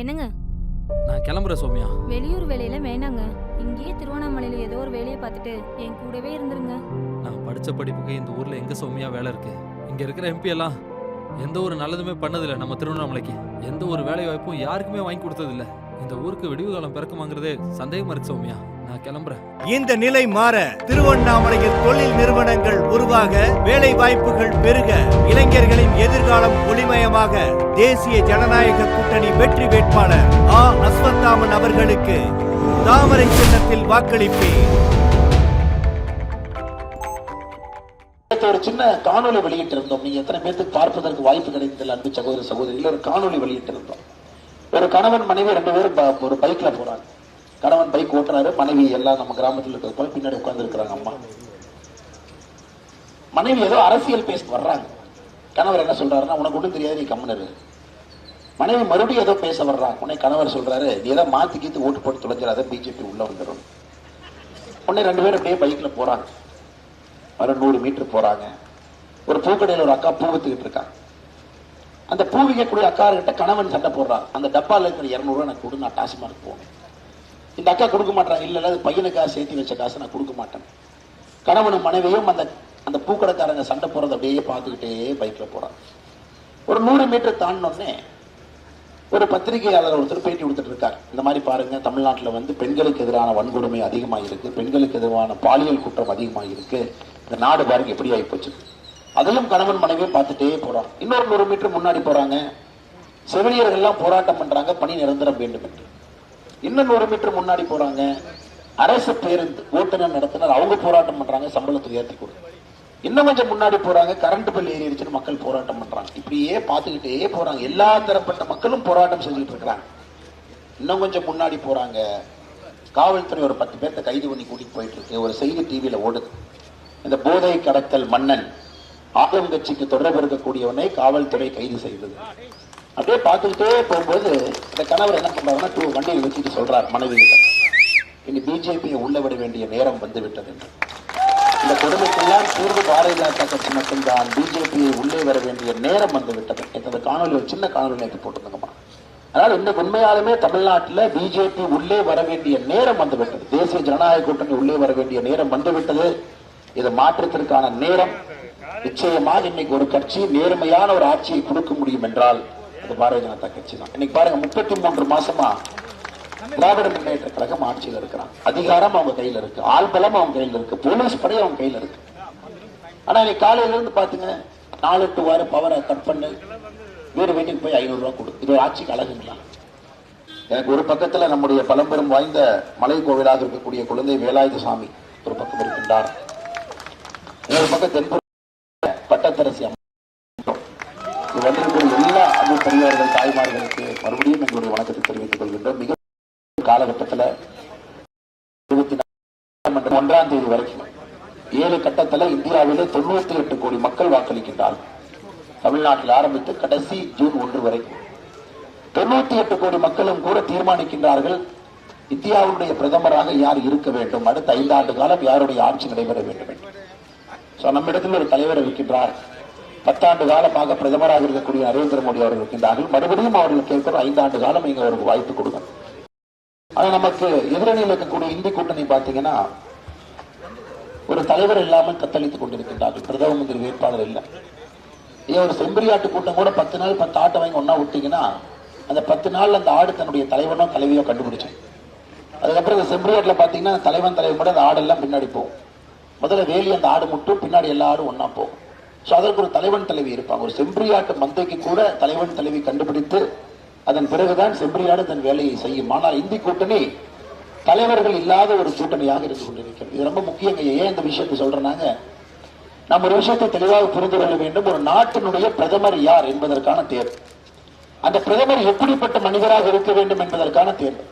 என்னங்க? நான் கிளம்புறேன் சௌமியா. வெளியூர் வேலையில வேணாங்க. இங்கேயே திருவண்ணாமலையில ஏதோ ஒரு வேலையை பார்த்துட்டு என் கூடவே இருந்துருங்க. நான் படிச்ச படிப்புக்கு இந்த ஊர்ல எங்க சௌமியா வேலை இருக்கு? இங்க இருக்கிற எம்பி எல்லாம் எந்த ஒரு நல்லதுமே பண்ணதில்ல நம்ம திருவண்ணாமலைக்கு. எந்த ஒரு வேலை வாய்ப்பும் யாருக்குமே வாங்கி கொடுத்ததில்ல. இந்த ஊருக்கு விடிவு காலம் பிறக்குமாங்கிறதே சந்தேகமா இருக்கு சௌமியா. நான் கிளம்புறேன். இந்த நிலை மாற திருவண்ணாமலையில் தொழில் நிறுவனங்கள் உருவாக வேலை வாய்ப்புகள் பெருக. இளைஞர்களின் எதிர்காலம் ஒளிமயமாக. தேசிய ஜனநாயக கூட்டணி வெற்றி வேட்பாளர் ஆ. அஸ்வத்தாமன் அவர்களுக்கு தாமரை சின்னத்தில் வாக்களிப்பேன். ஒரு சின்ன காணொளி வெளியிட்டிருந்தோம். நீங்க எத்தனை பேருக்கு பார்ப்பதற்கு வாய்ப்பு கிடைத்ததில்ல அன்பு சகோதர சகோதரிகள் ஒரு காணொளி வெளியிட்டிருந்தோம். ஒரு கணவன் மனைவி ரெண்டு பேரும் ஒரு பைக்ல போறாங்க. கணவன் பைக் ஓட்டுனாரு மனைவி எல்லாம் நம்ம கிராமத்துல இருக்கிறது போல பின்னாடி உட்கார்ந்து இருக்கிறாங்க அம்மா. மனைவி ஏதோ அரசியல் பேச வர்றாங்க. கணவர் என்ன சொல்றாருன்னா உனக்கு ஒன்றும் தெரியாது நீ கம்மனரு மனைவி மறுபடியும் ஏதோ பேச வர்றாங்க உடனே கணவர் சொல்றாரு நீ ஏதோ மாத்தி கீத்து ஓட்டு போட்டு தொலைஞ்சிடாத பிஜேபி உள்ள வந்துடும் உடனே ரெண்டு பேரும் அப்படியே பைக்ல போறாங்க. ஒரு நூறு மீட்டர் போறாங்க. ஒரு பூக்கடையில் ஒரு அக்கா பூ வித்துக்கிட்டு இருக்காங்க அந்த பூ விற்கக்கூடிய அக்கா கிட்ட கணவன் சண்டை போடுறான் அந்த டப்பால இருக்கிற இரநூறுவா எனக்கு கொடு நான் டாஸ்மார்க் போகணும் இந்த அக்கா கொடுக்க மாட்டாங்க இல்ல இல்ல அது பையனுக்காக சேர்த்து வச்ச காசு நான் கொடுக்க மாட்டேன். கணவனும் மனைவியும் அந்த அந்த பூக்கடைக்காரங்க சண்டை போறத அப்படியே பார்த்துக்கிட்டே பைக்ல போறான். ஒரு நூறு மீட்டர் தாண்டினோடனே ஒரு பத்திரிகையாளர் ஒருத்தர் பேட்டி கொடுத்துட்டு இருக்கார். இந்த மாதிரி பாருங்க தமிழ்நாட்டுல வந்து பெண்களுக்கு எதிரான வன்கொடுமை அதிகமாக இருக்கு. பெண்களுக்கு எதிரான பாலியல் குற்றம் அதிகமாக இருக்கு. இந்த நாடு பாருங்க எப்படி ஆகி போச்சு. அதையும் கணவன் மனைவியும் பார்த்துட்டே போறாங்க இன்னொரு நூறு மீட்டர் முன்னாடி போறாங்க. செவிலியர்கள் எல்லாம் போராட்டம் பண்றாங்க. பணி நிரந்தரம் வேண்டும் என்று. இன்னும் நூறு மீட்டர் முன்னாடி போறாங்க. அரசு பேருந்து ஓட்டுநர் நடத்தினர் அவங்க போராட்டம் பண்றாங்க சம்பளத்தை உயர்த்தி கொடுங்க இன்னும் கொஞ்சம் முன்னாடி போறாங்க கரண்ட் பில் ஏறிடுச்சுன்னு மக்கள் போராட்டம் பண்றாங்க. இப்படியே பார்த்துக்கிட்டே போறாங்க. எல்லா தரப்பட்ட மக்களும் போராட்டம் செஞ்சுட்டு இருக்கிறாங்க. இன்னும் கொஞ்சம் முன்னாடி போறாங்க. காவல்துறை ஒரு பத்து பேர்த்த கைது பண்ணி கூட்டிட்டு போயிட்டு இருக்கு. ஒரு செய்தி டிவியில ஓடுது. இந்த போதை கடத்தல் மன்னன் ஆளும் கட்சிக்கு தொடர்பு இருக்கக்கூடியவனை காவல்துறை கைது செய்தது. அப்படியே பார்த்துக்கிட்டே போகும்போது இந்த கணவர் என்ன பண்றாருன்னா டூ வண்டியை வச்சுட்டு சொல்றார் மனைவி இனி பிஜேபியை உள்ள விட வேண்டிய நேரம் வந்து விட்டது என்று. இந்த குடும்பத்தெல்லாம் தீர்வு பாரதிய ஜனதா கட்சி மட்டும்தான் பிஜேபியை உள்ளே வர வேண்டிய நேரம் வந்து விட்டது. நேத்து காணொலி ஒரு சின்ன காணொலி நேற்று போட்டிருந்தோமா? அதனால இந்த உண்மையாலுமே தமிழ்நாட்டில் பிஜேபி உள்ளே வர வேண்டிய நேரம் வந்து விட்டது. தேசிய ஜனநாயக கூட்டணி உள்ளே வர வேண்டிய நேரம் வந்து விட்டது. இது மாற்றத்திற்கான நேரம். நிச்சயமாக இன்னைக்கு ஒரு கட்சி நேர்மையான ஒரு ஆட்சியை கொடுக்க முடியும் என்றால் அது பாரதிய ஜனதா கட்சி தான் இன்னைக்கு பாருங்க முப்பத்தி மூன்று மாசமா திராவிட முன்னேற்ற கழகம் ஆட்சியில் இருக்கிறான். அதிகாரம் அவங்க கையில இருக்கு. ஆள்பலம் அவங்க கையில இருக்கு. போலீஸ் படை அவங்க கையில இருக்கு. ஆனா இன்னைக்கு காலையில இருந்து பாத்துங்க நாலு எட்டு வாரம் பவரை கட் பண்ணு வீடு வீட்டுக்கு போய் ஐநூறு ரூபா கொடு. இது ஒரு ஆட்சிக்கு அழகுங்களா? எனக்கு ஒரு பக்கத்துல நம்முடைய பழம்பெரும் வாய்ந்த மலை கோவிலாக இருக்கக்கூடிய குழந்தை வேலாயுத சாமி ஒரு பக்கம் இருக்கின்றார். இன்னொரு பக்கம் தென்பு பட்டத்தரசி அம்மா இது வந்திருக்கிற எல்லா அன்பு பெரியவர்கள் தாய்மார்களுக்கு மறுபடியும் எங்களுடைய வணக்கத்தை தெரிவித்துக் கொள்கின்றோம். மிக காலகட்டத்தில் இருபத்தி நாலாம் ஒன்றாம் தேதி வரைக்கும் ஏழு கட்டத்தில் இந்தியாவிலே தொண்ணூத்தி எட்டு கோடி மக்கள் வாக்களிக்கின்றார்கள். தமிழ்நாட்டில் ஆரம்பித்து கடைசி ஜூன் ஒன்று வரைக்கும். தொண்ணூத்தி எட்டு கோடி மக்களும் கூட தீர்மானிக்கின்றார்கள். இந்தியாவுடைய பிரதமராக யார் இருக்க வேண்டும்? அடுத்த ஐந்தாண்டு காலம் யாருடைய ஆட்சி நடைபெற வேண்டும் என்று. சோ நம்மிடத்தில் ஒரு தலைவர் இருக்கின்றார். பத்தாண்டு காலமாக பிரதமராக இருக்கக்கூடிய நரேந்திர மோடி அவர்கள் இருக்கின்றார்கள் மறுபடியும் அவர்கள் கேட்கிறோம் ஐந்தாண்டு காலம் இங்க அவருக்கு வாய்ப்பு கொடுங்க ஆனா நமக்கு எதிரணியில் இருக்கக்கூடிய இந்தி கூட்டணி பாத்தீங்கன்னா ஒரு தலைவர் இல்லாமல் கத்தளித்துக் கொண்டிருக்கின்றார்கள். பிரதம மந்திரி வேட்பாளர் இல்லை. ஏன் ஒரு செம்பரியாட்டு கூட்டம் கூட பத்து நாள் பத்து ஆட்டை வாங்கி ஒன்னா விட்டீங்கன்னா அந்த பத்து நாள் அந்த ஆடு தன்னுடைய தலைவனோ தலைவியோ கண்டுபிடிச்சேன் அதுக்கப்புறம் இந்த செம்பரியாட்டுல பாத்தீங்கன்னா தலைவன் தலைவன் கூட அந்த ஆடெல்லாம் பின்னாடி போகும். முதல்ல வேலி அந்த ஆடு மட்டும் பின்னாடி எல்லா ஆடும் ஒண்ணா போகும். ஸோ அதற்கு ஒரு தலைவன் தலைவி இருப்பாங்க. ஒரு செம்பிரியாட்டு மந்தைக்கு கூட தலைவன் தலைவி கண்டுபிடித்து அதன் பிறகுதான் செம்பிரியாடு தன் வேலையை செய்யும். ஆனால் இந்தி கூட்டணி தலைவர்கள் இல்லாத ஒரு கூட்டணியாக இருந்து கொண்டிருக்கிறது. இது ரொம்ப முக்கியங்க. ஏன் இந்த விஷயத்தை சொல்றாங்க நம்ம ஒரு விஷயத்தை தெளிவாக புரிந்து கொள்ள வேண்டும். ஒரு நாட்டினுடைய பிரதமர் யார் என்பதற்கான தேர்வு. அந்த பிரதமர் எப்படிப்பட்ட மனிதராக இருக்க வேண்டும் என்பதற்கான தேர்வு.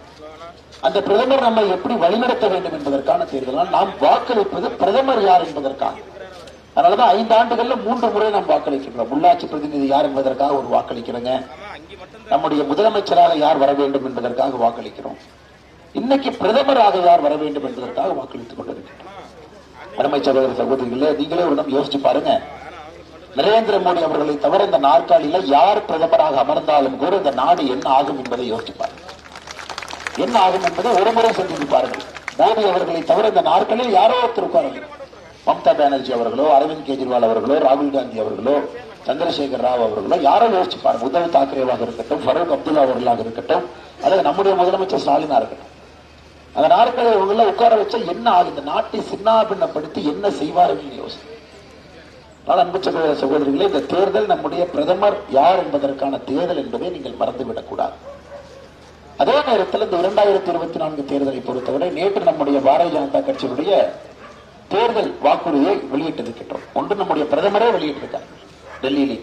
அந்த பிரதமர் நம்மை எப்படி வழிநடத்த வேண்டும் என்பதற்கான தேர்தல் நாம் வாக்களிப்பது பிரதமர் யார் என்பதற்காக. அதனாலதான் ஐந்து ஆண்டுகள்ல மூன்று முறை நாம் வாக்களிக்கின்றோம். உள்ளாட்சி பிரதிநிதி யார் என்பதற்காக ஒரு வாக்களிக்கிறோங்க. நம்முடைய முதலமைச்சராக யார் வர வேண்டும் என்பதற்காக வாக்களிக்கிறோம். இன்னைக்கு பிரதமராக யார் வர வேண்டும் என்பதற்காக வாக்களித்துக் கொண்டிருக்கிறோம் அருமை சகோதர சகோதரிகளே நீங்களே ஒரு இடம் யோசிச்சு பாருங்க. நரேந்திர மோடி அவர்களை தவிர இந்த நாற்காலியில யார் பிரதமராக அமர்ந்தாலும் கூட இந்த நாடு என்ன ஆகும் என்பதை யோசிப்பார் என்ன ஆகும் என்பதை ஒருமுறை சிந்தித்து பாருங்கள். மோடி அவர்களை தவிர இந்த நாற்காலில் யாரோ ஒருத்தர் உட்காருங்க மம்தா பானர்ஜி அவர்களோ அரவிந்த் கெஜ்ரிவால் அவர்களோ ராகுல் காந்தி அவர்களோ சந்திரசேகர் ராவ் அவர்களோ யாரோ யோசிச்சு பாருங்க உத்தவ் தாக்கரேவாக இருக்கட்டும் ஃபரூக் அப்துல்லா அவர்களாக இருக்கட்டும் அல்லது நம்முடைய முதலமைச்சர் ஸ்டாலினா இருக்கட்டும். அந்த நாற்காலி இவங்கள உட்கார வச்சா என்ன ஆகும் இந்த நாட்டை சின்னாபின்னப்படுத்தி என்ன செய்வார்கள் யோசனை ஆனால் அன்பு சகோதர சகோதரிகளே இந்த தேர்தல் நம்முடைய பிரதமர் யார் என்பதற்கான தேர்தல் என்பதை நீங்கள் மறந்துவிடக்கூடாது அதே நேரத்தில் இந்த இரண்டாயிரத்தி இருபத்தி நான்கு தேர்தலை பொறுத்தவரை நேற்று நம்முடைய பாரதிய ஜனதா கட்சியினுடைய தேர்தல் வாக்குறுதியை வெளியிட்டிருக்கின்றோம் ஒன்று நம்முடைய பிரதமரே வெளியிட்டிருக்கார் டெல்லியிலே.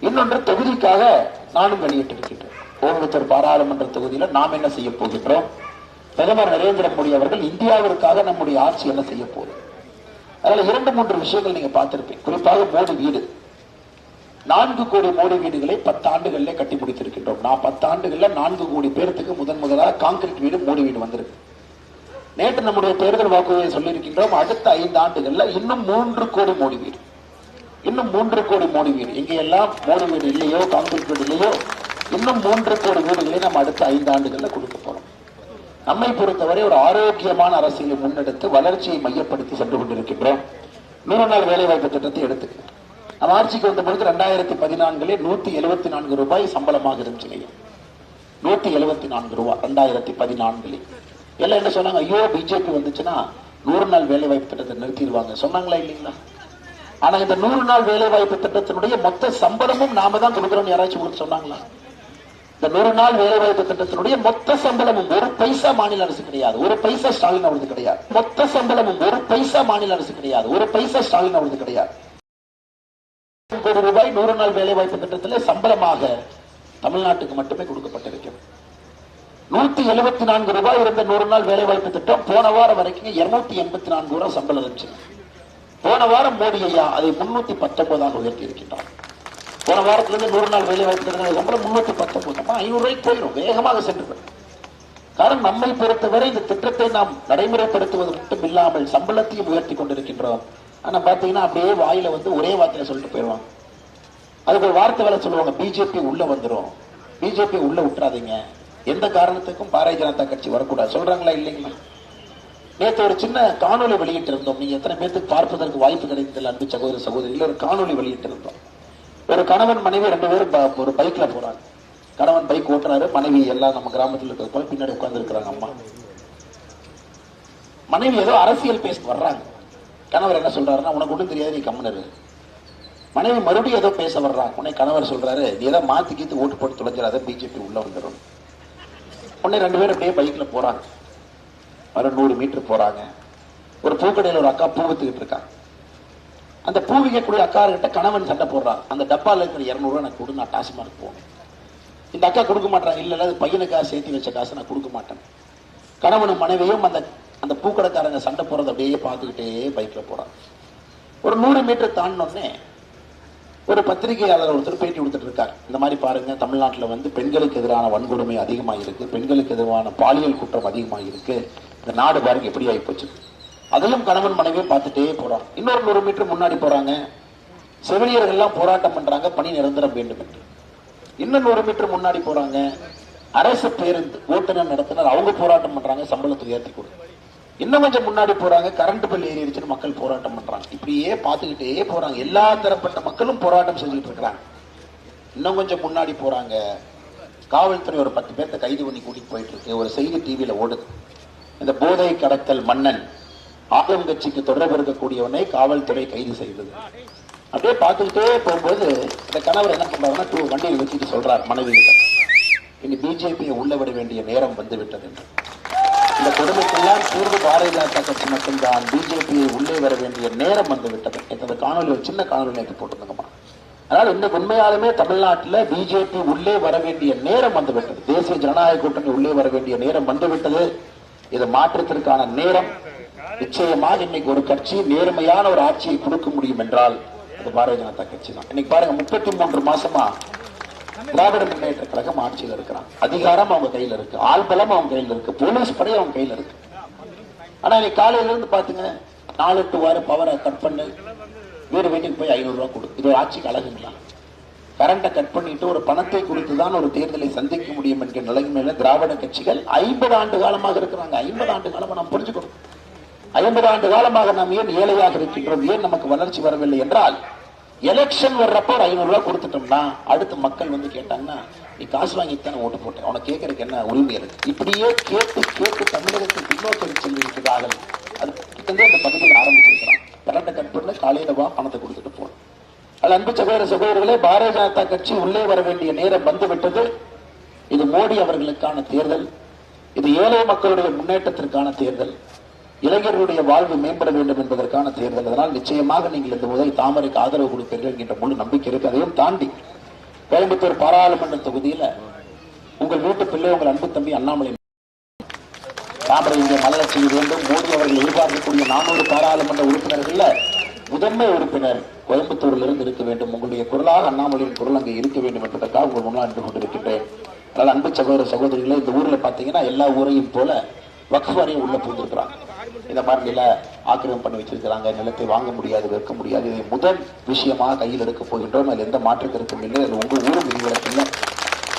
இன்னொன்று தொகுதிக்காக நானும் வெளியிட்டிருக்கின்றேன் கோயம்புத்தூர் பாராளுமன்ற தொகுதியில நாம் என்ன செய்ய போகின்றோம்? பிரதமர் நரேந்திர மோடி அவர்கள் இந்தியாவிற்காக நம்முடைய ஆட்சி என்ன செய்ய போகுது? அதனால இரண்டு மூன்று விஷயங்கள் நீங்க பார்த்திருப்பீங்க. குறிப்பாக மோடி வீடு. நான்கு கோடி மோடி வீடுகளை பத்து ஆண்டுகளிலே கட்டி முடித்திருக்கின்றோம். நான் பத்து ஆண்டுகள்ல நான்கு கோடி பேர்த்துக்கு முதன் முதலாக கான்கிரீட் வீடு மோடி வீடு வந்திருக்கு. நேற்று நம்முடைய தேர்தல் வாக்குறுதியை சொல்லியிருக்கின்றோம். அடுத்த ஐந்து ஆண்டுகள்ல இன்னும் மூன்று கோடி மோடி வீடு. இன்னும் மூன்று கோடி மோடி வீடு. எங்கெல்லாம் மோடி வீடு இல்லையோ காங்கிரஸ் வீடு இல்லையோ இன்னும் மூன்று கோடி வீடுகளை நம்ம அடுத்த ஐந்து ஆண்டுகள்ல கொடுக்க போறோம். நம்மை பொறுத்தவரை ஒரு ஆரோக்கியமான அரசியலை முன்னெடுத்து வளர்ச்சியை மையப்படுத்தி சென்று கொண்டிருக்கின்றோம். நூறு நாள் வேலைவாய்ப்பு திட்டத்தை எடுத்துக்க நம்ம ஆட்சிக்கு வந்த பொழுது ரெண்டாயிரத்தி பதினான்கிலே நூத்தி எழுபத்தி நான்கு ரூபாய் சம்பளமாக இருந்துச்சு. நூத்தி எழுபத்தி நான்கு ரூபாய் ரெண்டாயிரத்தி பதினான்குல. எல்லாம் என்ன சொன்னாங்க? ஐயோ பிஜேபி வந்துச்சுன்னா நூறு நாள் வேலைவாய்ப்பு திட்டத்தை நிறுத்திடுவாங்க. சொன்னாங்களா இல்லைங்களா? ஆனா இந்த நூறு நாள் வேலைவாய்ப்பு திட்டத்தினுடைய மொத்த சம்பளமும் நாம தான் கொடுக்கிறோம் யாராச்சும் உங்களுக்கு சொன்னாங்களா? இந்த நூறு நாள் வேலைவாய்ப்பு திட்டத்தினுடைய மொத்த சம்பளமும் ஒரு பைசா மாநில அரசு கிடையாது. ஒரு பைசா ஸ்டாலின் அவருக்கு கிடையாது. மொத்த சம்பளமும் ஒரு பைசா மாநில அரசு கிடையாது. ஒரு பைசா ஸ்டாலின் அவருக்கு கிடையாது. கோடி ரூபாய் நூறு நாள் வேலைவாய்ப்பு திட்டத்தில் சம்பளமாக தமிழ்நாட்டுக்கு மட்டுமே கொடுக்கப்பட்டிருக்கிறது. நூத்தி எழுபத்தி நான்கு ரூபாய் இருந்த நூறு நாள் வேலைவாய்ப்பு திட்டம் போன வாரம் வரைக்கும் இருநூத்தி எண்பத்தி நான்கு ரூபாய் சம்பளம் இருந்துச்சு. போன வாரம் மோடி ஐயா அதை முன்னூத்தி பத்தொன்பதாக உயர்த்தி இருக்கின்றார் போன வாரத்திலிருந்து நூறு நாள் வேலை வாய்ப்பு சம்பளம் முன்னூத்தி பத்தொன்பது. ஐநூறு ரூபாய்க்கு போயிடும் வேகமாக சென்று காரணம் நம்மை பொறுத்தவரை இந்த திட்டத்தை நாம் நடைமுறைப்படுத்துவது மட்டும் இல்லாமல் சம்பளத்தையும் உயர்த்தி கொண்டிருக்கின்றோம். ஆனா பாத்தீங்கன்னா அப்படியே வாயில வந்து ஒரே வார்த்தையில சொல்லிட்டு போயிடுவாங்க அதுக்கு ஒரு வார்த்தை வேலை சொல்லுவாங்க. பிஜேபி உள்ள வந்துரும். பிஜேபி உள்ள விட்டுறாதீங்க. எந்த காரணத்துக்கும் பாரதிய ஜனதா கட்சி வரக்கூடாது. சொல்றாங்களா இல்லைங்களா? நேற்று ஒரு சின்ன காணொலி வெளியிட்டிருந்தோம். நீங்க எத்தனை பேருக்கு பார்ப்பதற்கு வாய்ப்பு கிடைத்ததில்லை அன்பு சகோதர சகோதரிகள். ஒரு காணொலி வெளியிட்டிருந்தோம். ஒரு கணவன் மனைவி ரெண்டு பேரும் ஒரு பைக்ல போறாங்க. கணவன் பைக் ஓட்டுறாரு மனைவி எல்லாம் நம்ம கிராமத்தில் இருக்கிற போல பின்னாடி உட்கார்ந்து இருக்கிறாங்க அம்மா. மனைவி ஏதோ அரசியல் பேச வர்றாங்க. கணவர் என்ன சொல்றாருன்னா உனக்கு ஒன்றும் தெரியாது நீ கம்முனரு மனைவி மறுபடியும் ஏதோ பேச வர்றாங்க. உடனே கணவர் சொல்றாரு நீ ஏதோ மாத்தி கீத்து ஓட்டு போட்டு தொலைஞ்சிடாத பிஜேபி உள்ள வந்துடும் உடனே ரெண்டு பேரும் அப்படியே பைக்ல போறாங்க. ஒரு நூறு மீட்டர் போறாங்க. ஒரு பூக்கடையில் ஒரு அக்கா பூ வித்துக்கிட்டு இருக்காங்க அந்த பூ விற்கக்கூடிய அக்கா கிட்ட கணவன் சண்டை போடுறான். அந்த டப்பாவில் இருக்கிற இரநூறுவா எனக்கு கொடு நான் டாஸ்மார்க் போகணும் இந்த அக்கா கொடுக்க மாட்டாங்க. இல்ல அது பையனுக்காக சேர்த்து வச்ச காசு நான் கொடுக்க மாட்டேன். கணவனும் மனைவியும் அந்த அந்த பூக்கடைக்காரங்க சண்டை போகிறத அப்படியே பார்த்துக்கிட்டே பைக்ல போறாங்க. ஒரு நூறு மீட்டர் தாண்டினோடனே ஒரு பத்திரிகையாளர் ஒருத்தர் பேட்டி கொடுத்துட்டு கொடுத்தார் இந்த மாதிரி பாருங்க தமிழ்நாட்டில் வந்து பெண்களுக்கு எதிரான வன்கொடுமை அதிகமாக இருக்கு. பெண்களுக்கு எதிரான பாலியல் குற்றம் அதிகமாக இருக்கு. இந்த நாடு பாருங்க எப்படி ஆகி போச்சு. கணவன் மனைவியும் பார்த்துட்டே போறாங்க இன்னொரு நூறு மீட்டர் முன்னாடி போறாங்க. செவிலியர்கள் எல்லாம் போராட்டம் பண்றாங்க. பணி நிரந்தரம் வேண்டும் என்று. இன்னும் நூறு மீட்டர் முன்னாடி போறாங்க. அரசு பேருந்து ஓட்டுநர் நடத்தினர். அவங்க போராட்டம் பண்றாங்க. சம்பளத்தை உயர்த்தி கொடு. இன்னும் கொஞ்சம் முன்னாடி போறாங்க. கரண்ட் பில் ஏறிடுச்சுன்னு மக்கள் போராட்டம் பண்றாங்க. இப்படியே பார்த்துக்கிட்டே போறாங்க. எல்லா தரப்பட்ட மக்களும் போராட்டம் செஞ்சுட்டு இருக்கிறாங்க. இன்னும் கொஞ்சம் முன்னாடி போறாங்க. காவல்துறை ஒரு பத்து பேர்த்த கைது பண்ணி கூட்டிட்டு போயிட்டு இருக்கு. ஒரு செய்தி டிவியில ஓடுது. இந்த போதை கடத்தல் மன்னன் ஆளும் கட்சிக்கு தொடர்பு இருக்கக்கூடியவனை காவல்துறை கைது செய்தது. அப்படியே பார்த்துக்கிட்டே போகும்போது இந்த கணவர் என்ன பண்றாருன்னா டூ வண்டியை வச்சுட்டு சொல்றார் மனைவி இனி பிஜேபியை உள்ள விட வேண்டிய நேரம் வந்து விட்டது என்று. இந்த கொடுமைக்கெல்லாம் தீர்வு பாரதிய ஜனதா கட்சி மட்டும்தான் பிஜேபியை உள்ளே வர வேண்டிய நேரம் வந்து விட்டது. இந்த காணொலி ஒரு சின்ன காணொலி நேற்று போட்டிருந்தோம்மா அதனால இந்த உண்மையாலுமே தமிழ்நாட்டில் பிஜேபி உள்ளே வர வேண்டிய நேரம் வந்துவிட்டது. தேசிய ஜனநாயக கூட்டணி உள்ளே வர வேண்டிய நேரம் வந்துவிட்டது. இது மாற்றத்திற்கான நேரம். நிச்சயமாக இன்னைக்கு ஒரு கட்சி நேர்மையான ஒரு ஆட்சியை கொடுக்க முடியும் என்றால் அது பாரதிய ஜனதா கட்சி தான். இன்னைக்கு பாருங்க முப்பத்தி மூன்று மாசமா திராவிட முன்னேற்ற கழகம் ஆட்சியில் இருக்கிறான் அதிகாரம் அவங்க கையில இருக்கு. ஆள்பலம் அவங்க கையில இருக்கு. போலீஸ் படை அவங்க கையில இருக்கு. ஆனா இன்னைக்கு காலையில இருந்து பாத்துங்க நாலு எட்டு வாரம் பவரை கட் பண்ணு. வேறு வீட்டுக்கு போய் ஐநூறு ரூபாய் கொடு. இது ஒரு ஆட்சிக்கு அழகுங்களா? கரண்டை கட் பண்ணிட்டு ஒரு பணத்தை குறித்து தான் ஒரு தேர்தலை சந்திக்க முடியும் என்கிற நிலைமையில திராவிட கட்சிகள் ஐம்பது ஆண்டு காலமாக இருக்கிறாங்க. ஐம்பது ஆண்டு காலமா நாம் புரிஞ்சுக்கணும். ஐம்பது ஆண்டு காலமாக நாம் ஏன் ஏழையாக இருக்கின்றோம்? ஏன் நமக்கு வளர்ச்சி வரவில்லை என்றால் எலெக்ஷன் வர்றப்போ ஒரு ஐநூறு ரூபாய் கொடுத்துட்டோம்னா அடுத்து மக்கள் வந்து கேட்டாங்கன்னா நீ காசு வாங்கித்தானே ஓட்டு போட்டேன் உனக்கு கேட்கறதுக்கு என்ன உரிமை இருக்கு? இப்படியே கேட்டு கேட்டு தமிழகத்தை பின்னோக்கி செல்லிருக்கிறார்கள் அது வந்து அந்த பகுதியில் ஆரம்பிச்சிருக்கிறான் கரண்ட்டை கட் பண்ண காலையில வா பணத்தை கொடுத்துட்டு போகணும் அது அன்பு சகோதர சகோதரர்களே பாரதிய ஜனதா கட்சி உள்ளே வர வேண்டிய நேரம் வந்துவிட்டது இது மோடி அவர்களுக்கான தேர்தல். இது ஏழை மக்களுடைய முன்னேற்றத்திற்கான தேர்தல். இளைஞர்களுடைய வாழ்வு மேம்பட வேண்டும் என்பதற்கான தேர்தல். அதனால் நிச்சயமாக நீங்கள் இந்த முதல் தாமரைக்கு ஆதரவு கொடுப்பீர்கள் என்கின்ற முழு நம்பிக்கை இருக்கு. அதையும் தாண்டி கோயம்புத்தூர் பாராளுமன்ற தொகுதியில உங்கள் வீட்டு பிள்ளை உங்கள் அன்பு தம்பி அண்ணாமலை தாமரை இங்கே மலரச் செய்ய வேண்டும். மோடி அவர்கள் எதிர்பார்க்கக்கூடிய நானூறு பாராளுமன்ற உறுப்பினர்கள் முதன்மை உறுப்பினர் கோயம்புத்தூரில் இருந்து இருக்க வேண்டும். உங்களுடைய குரலாக அண்ணாமலையின் குரல் அங்கே இருக்க வேண்டும் என்பதற்காக உங்கள் முன்னால் நின்று கொண்டிருக்கின்றேன். அதனால் அன்பு சகோதர சகோதரிகளே இந்த ஊரில் பார்த்தீங்கன்னா எல்லா ஊரையும் போல வக்ஃபாரையும் உள்ள பூந்திருக்கிறாங்க இந்த மாதிரி நில ஆக்கிரமம் பண்ணி வச்சிருக்கிறாங்க. நிலத்தை வாங்க முடியாது விற்க முடியாது. இதை முதல் விஷயமாக கையில் எடுக்க போகின்றோம். அதில் எந்த மாற்று கருத்தும் இல்லை. அது உங்கள் ஊரும் விதிவிலக்கில்லை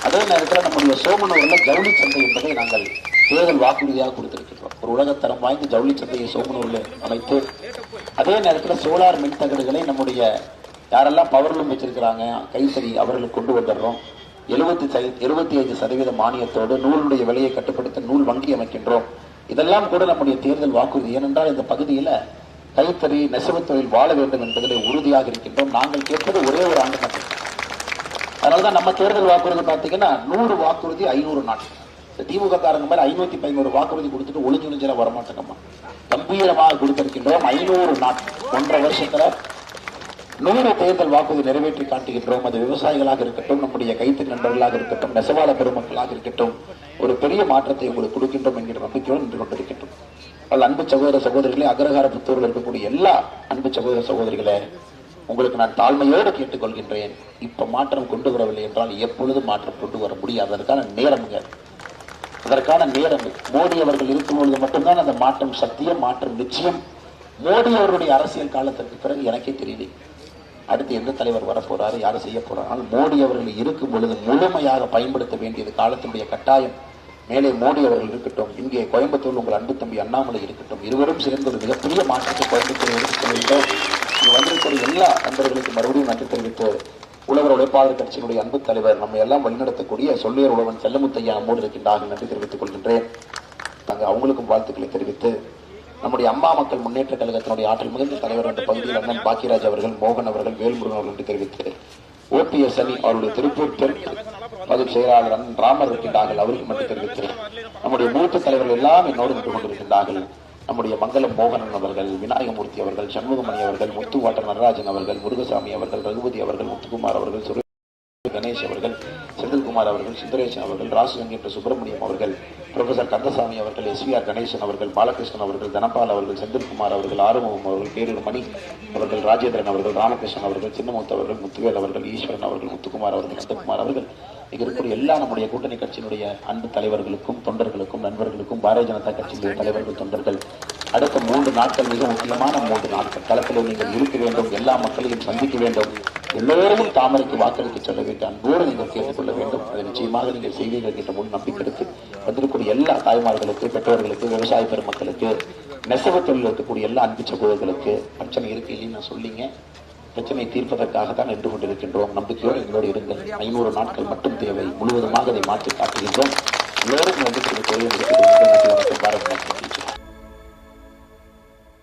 அதே நேரத்தில் நம்முடைய சோமனூரில் ஜவுளி சந்தை என்பதை நாங்கள் தேர்தல் வாக்குறுதியாக கொடுத்திருக்கிறோம் ஒரு உலகத்தரம் வாய்ந்த ஜவுளி சந்தையை சோமனூரில் அமைத்து அதே நேரத்தில் சோலார் மின்தகடுகளை நம்முடைய யாரெல்லாம் பவர்லும் வச்சிருக்கிறாங்க கைத்தறி அவர்களுக்கு கொண்டு வந்துடுறோம். எழுபத்தி எழுபத்தி ஐந்து சதவீத மானியத்தோடு நூலுடைய விலையை கட்டுப்படுத்த நூல் வங்கி அமைக்கின்றோம். இதெல்லாம் கூட நம்முடைய தேர்தல் வாக்குறுதி. ஏனென்றால் இந்த பகுதியில கைத்தறி நெசவுத் தொழில் வாழ வேண்டும் என்பதில் உறுதியாக இருக்கின்றோம். நாங்கள் கேட்பது ஒரே ஒரு ஆண்டு மட்டும். அதனால்தான் நம்ம தேர்தல் வாக்குறுதி பார்த்தீங்கன்னா நூறு வாக்குறுதி ஐநூறு நாட்கள். இந்த திமுக காரங்க மாதிரி ஐநூத்தி பதினோரு வாக்குறுதி கொடுத்துட்டு ஒளிஞ்சு ஒளிஞ்சல வரமாட்டேங்கம்மா. கம்பீரமாக கொடுத்திருக்கின்றோம் ஐநூறு நாட்கள் ஒன்றரை வருஷத்துல நூறு தேர்தல் வாக்குறுதி நிறைவேற்றி காட்டுகின்றோம். அது விவசாயிகளாக இருக்கட்டும் நம்முடைய கைத்து நண்பர்களாக இருக்கட்டும் நெசவாள பெருமக்களாக இருக்கட்டும் ஒரு பெரிய மாற்றத்தை உங்களுக்கு கொடுக்கின்றோம் என்கிற நம்பிக்கையோடு நின்று கொண்டிருக்கின்றோம். அதில் அன்பு சகோதர சகோதரிகளே அக்ரஹார புத்தூரில் இருக்கக்கூடிய எல்லா அன்பு சகோதர சகோதரிகளே உங்களுக்கு நான் தாழ்மையோடு கேட்டுக்கொள்கின்றேன். இப்ப மாற்றம் கொண்டு வரவில்லை என்றால் எப்பொழுது மாற்றம் கொண்டு வர முடியாது. அதற்கான நேரம்ங்க அதற்கான நேரம் மோடி அவர்கள் இருக்கும் பொழுது மட்டும்தான் அந்த மாற்றம் சத்தியம் மாற்றம் நிச்சயம். மோடி அவருடைய அரசியல் காலத்திற்கு பிறகு எனக்கே தெரியல அடுத்து எந்த தலைவர் வரப்போறாரு யாரும் செய்ய போறாரு? மோடி அவர்கள் இருக்கும் பொழுது முழுமையாக பயன்படுத்த வேண்டியது காலத்தினுடைய கட்டாயம். மேலே மோடி அவர்கள் இருக்கட்டும் இங்கே கோயம்புத்தூர் உங்கள் அன்பு தம்பி அண்ணாமலை இருக்கட்டும் இருவரும் சேர்ந்து ஒரு மிகப்பெரிய மாற்றத்தை கோயம்புத்தூர் எடுத்துக் செல்கின்றோம் இங்கு வந்திருக்கிற எல்லா நண்பர்களுக்கு மறுபடியும் நன்றி தெரிவித்து உழவர் உழைப்பாளர் கட்சியினுடைய அன்பு தலைவர் நம்ம எல்லாம் வழிநடத்தக்கூடிய சொல்லியர் உழவன் செல்லமுத்தையா நம்மோடு இருக்கின்றார்கள் நன்றி தெரிவித்துக் கொள்கின்றேன். நாங்கள் அவங்களுக்கும் வாழ்த்துக்களை தெரிவித்து நம்முடைய அம்மா மக்கள் முன்னேற்ற கழகத்தினுடைய ஆற்றல் மிகுந்த தலைவர் என்ற பகுதியில் அண்ணன் பாக்கியராஜ் அவர்கள் மோகன் அவர்கள் வேல்முருகன் அவர்கள் என்று தெரிவித்து ஓபிஎஸ் அணி அவருடைய திருப்பூர் தெற்கு பதிவு செயலாளர் அண்ணன் ராமர் இருக்கின்றார்கள் அவருக்கு மட்டும் தெரிவித்து நம்முடைய மூத்த தலைவர்கள் எல்லாம் என்னோடு நின்று கொண்டிருக்கின்றார்கள். நம்முடைய மங்களம் மோகனன் அவர்கள் விநாயகமூர்த்தி அவர்கள் சண்முகமணி அவர்கள் முத்துவாட்ட நடராஜன் அவர்கள் முருகசாமி அவர்கள் ரகுபதி அவர்கள் முத்துக்குமார் அவர்கள் சுரேஷ் கணேஷ் அவர்கள் செந்தில்குமார் அவர்கள் சுந்தரேசன் அவர்கள் ராசு என்கின்ற சுப்பிரமணியம் அவர்கள் ப்ரொஃபசர் கந்தசாமி அவர்கள் எஸ் வி ஆர் கணேசன் அவர்கள் பாலகிருஷ்ணன் அவர்கள் தனபால் அவர்கள் செந்தில்குமார் அவர்கள் ஆறுமுகம் அவர்கள் பேரூர் மணி அவர்கள் ராஜேந்திரன் அவர்கள் ராமகிருஷ்ணன் அவர்கள் சின்னமுத்து அவர்கள் முத்துவேல் அவர்கள் ஈஸ்வரன் அவர்கள் முத்துக்குமார் அவர்கள் நந்தகுமார் அவர்கள் இங்க இருக்கக்கூடிய எல்லா நம்முடைய கூட்டணி கட்சியினுடைய அன்பு தலைவர்களுக்கும் தொண்டர்களுக்கும் நண்பர்களுக்கும் பாரதிய ஜனதா கட்சியினுடைய தலைவர்கள் தொண்டர்கள் அடுத்த மூன்று நாட்கள் மிக முக்கியமான மூன்று நாட்கள். களத்தில் நீங்கள் இருக்க வேண்டும் எல்லா மக்களையும் சந்திக்க வேண்டும். எல்லோரும் தாமரைக்கு வாக்களித்து செல்ல வேண்டும் அன்போடு நீங்கள் கேட்டுக்கொள்ள வேண்டும். அதை நிச்சயமாக நீங்கள் செய்வீர்கள் என்ற முன் நம்பிக்கை எடுத்து வந்திருக்கக்கூடிய எல்லா தாய்மார்களுக்கு பெற்றோர்களுக்கு விவசாய பெருமக்களுக்கு நெசவு தொழில் இருக்கக்கூடிய எல்லா அன்பு சகோதரர்களுக்கு பிரச்சனை இருக்கு இல்லைன்னு நான் சொல்லிங்க. பிரச்சனை தீர்ப்பதற்காகத்தான் நின்று கொண்டிருக்கின்றோம். நம்பிக்கையோடு எங்களோடு இருங்கள். ஐநூறு நாட்கள் மட்டும் தேவை. முழுவதுமாக அதை மாற்றி காட்டுகின்றோம். எல்லோரும் வந்து பாரத